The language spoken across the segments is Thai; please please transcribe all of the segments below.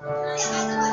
Ai.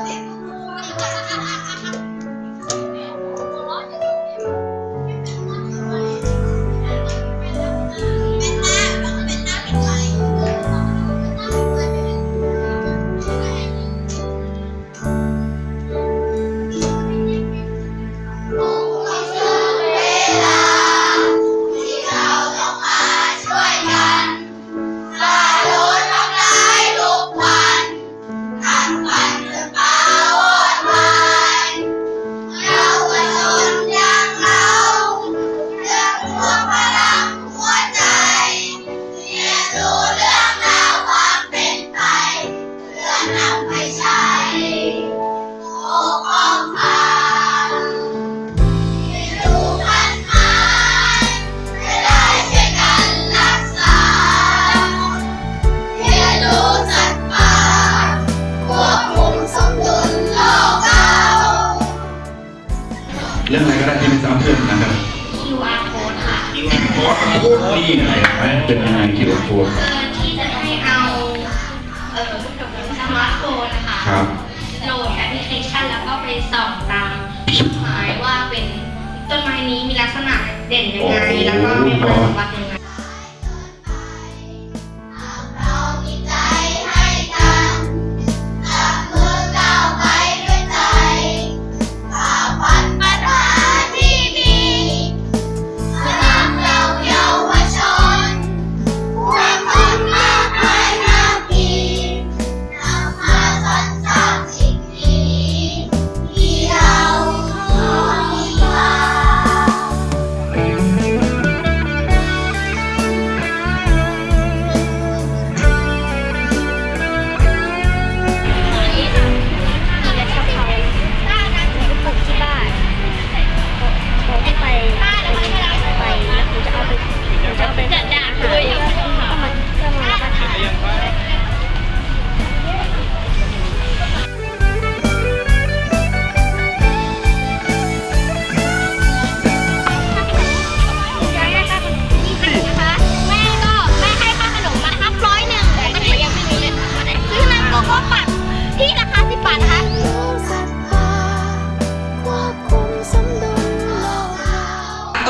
เรื่องอะไรก็ได้ที่ไม่ซ้ำเพื่อนนะครับ QR code ค่ะนี่ไงเป็นยังไงคิวโค้ดเพื่อที่จะให้เอาเอ่อสมาร์ทโฟนนะคะครับ โหลดแอปพลิเคชันแล้วก็ไปส่องตามหมายว่าเป็นต้นไม้นี้มีลักษณะเด่นยังไงแล้วก็มีคุณสมบัติยังไง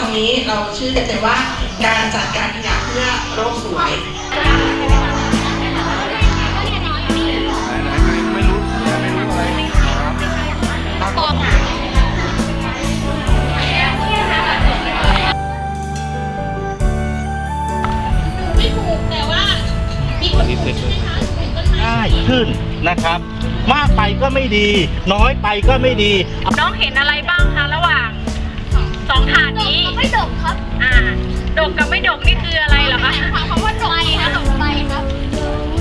รงนี้เราชื่อกันเลยว่าการจัดการขยะเพื่อโลกสวยไม่ถูกแต่ว่ามีคนถูกใช่ไหมคะถูกต้นไม้ง่ายขึ้นนะครับ มากไปก็ไม่ดี น้อยไปก็ไม่ดี น้องเห็นอะไรบ้างคะระหว่างส องถาดนี้ ไม่ดกครับอ่าดกกับไม่ดกนี่คืออะไรเหรอคะหมายความว่าดกค่ะดกไปครับ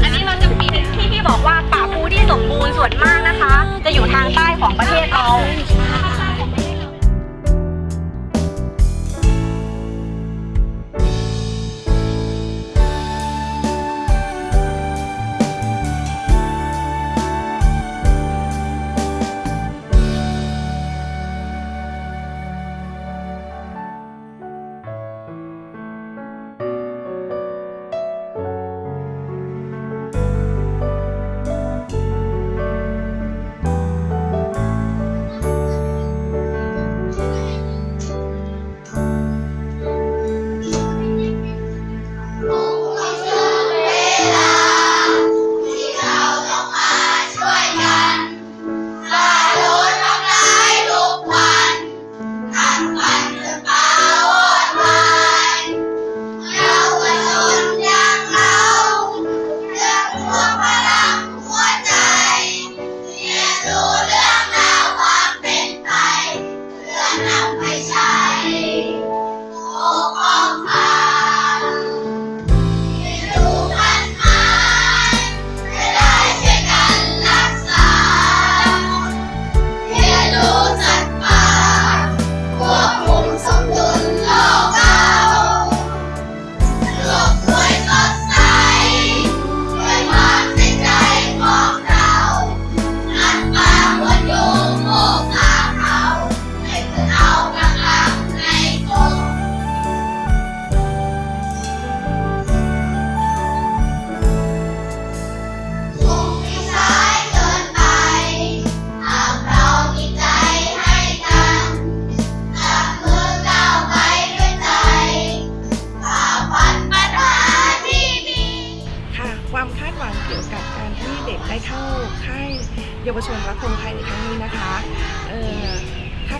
อันนี้เราจะมีที่พี่บอกว่าป่าปูที่สมบูรณ์ส่วนมากนะคะ จะอยู่ทางใต้ของประเทศเรา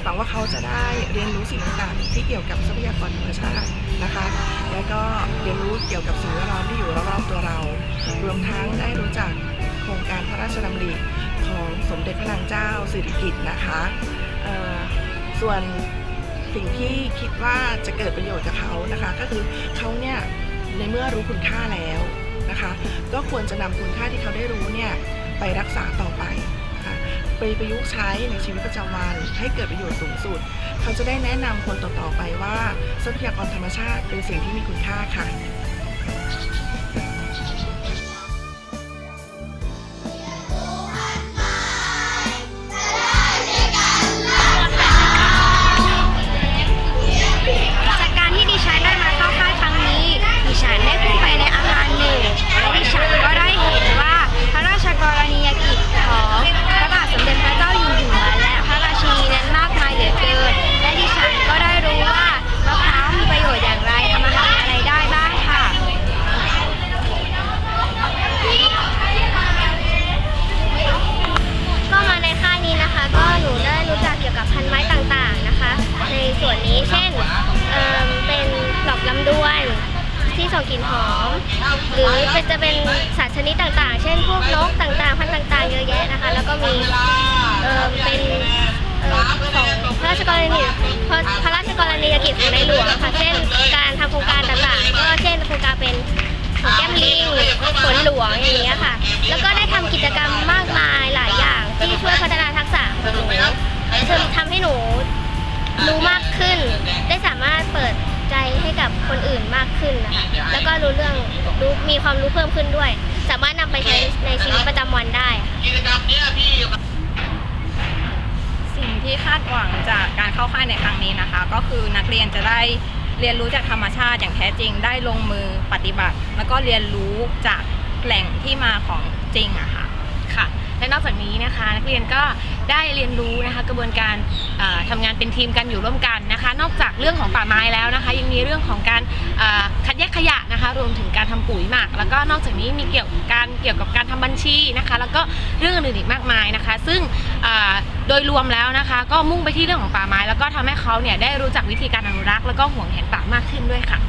หวังว่าเขาจะได้เรียนรู้สิ่งต่างๆที่เกี่ยวกับทรัพยากรธรรมชาตินะคะ แล้วก็เรียนรู้เกี่ยวกับสิ่งแวดล้อมที่อยู่รอบๆตัวเรา รวมทั้งได้รู้จักโครงการพระราชดำริของสมเด็จพระนางเจ้าสิริกิติ์นะคะ ส่วนสิ่งที่คิดว่าจะเกิดประโยชน์กับเขานะคะ ก็คือเขาเนี่ยในเมื่อรู้คุณค่าแล้วนะคะ ก็ควรจะนำคุณค่าที่เขาได้รู้เนี่ยไปรักษาต่อไป ไปประยุกต์ใช้ในชีวิตประจำวันให้เกิดประโยชน์สูงสุด เขาจะได้แนะนำคนต่อๆไปว่าทรัพยากรธรรมชาติเป็นสิ่งที่มีคุณค่าค่ะ หรือเป็นจะเป็นสัตว์ชนิดต่างๆ เช่นพวกนกต่างๆ พันธุ์ต่างๆ เยอะแยะนะคะ แล้วก็มีเอิ่มเป็นของพระราชกรณีพระราชกรณียกิจของในหลวงค่ะ เช่นการทำโครงการต่างๆ ก็เช่นโครงการเป็นของแก้มลิงฝนหลวงอย่างเงี้ยค่ะ แล้วก็ได้ทำกิจกรรมมากมายหลายอย่างที่ช่วยพัฒนาทักษะของหนูทำให้หนูรู้มากขึ้น ได้สามารถเปิด กับคนอื่นมากขึ้นนะคะ แล้วก็รู้เรื่องรู้มีความรู้เพิ่มขึ้นด้วย สามารถนำไปใช้ในชีวิตประจำวันได้ค่ะสิ่งที่คาดหวังจากการเข้าค่ายในครั้งนี้นะคะ ก็คือนักเรียนจะได้เรียนรู้จากธรรมชาติอย่างแท้จริงได้ลงมือปฏิบัติ แล้วก็เรียนรู้จากแหล่งที่มาของจริงอะค่ะค่ะและ นอกจากนี้นะคะนักเรียนก็ได้เรียนรู้นะคะกระบวนการเอ่อทำงานเป็นทีมกันอยู่ร่วมกันนะคะ นอกจากเรื่องของป่าไม้แล้วนะคะ ยังมีเรื่องของการคัดแยกขยะนะคะ รวมถึงการทำปุ๋ยหมัก แล้วก็นอกจากนี้มีเกี่ยวกับการเกี่ยวกับการทำบัญชีนะคะ แล้วก็เรื่องอื่นอีกมากมายนะคะ ซึ่งโดยรวมแล้วนะคะ ก็มุ่งไปที่เรื่องของป่าไม้ แล้วก็ทำให้เขาเนี่ยได้รู้จักวิธีการอนุรักษ์แล้วก็ห่วงแหนป่ามากขึ้นด้วยค่ะ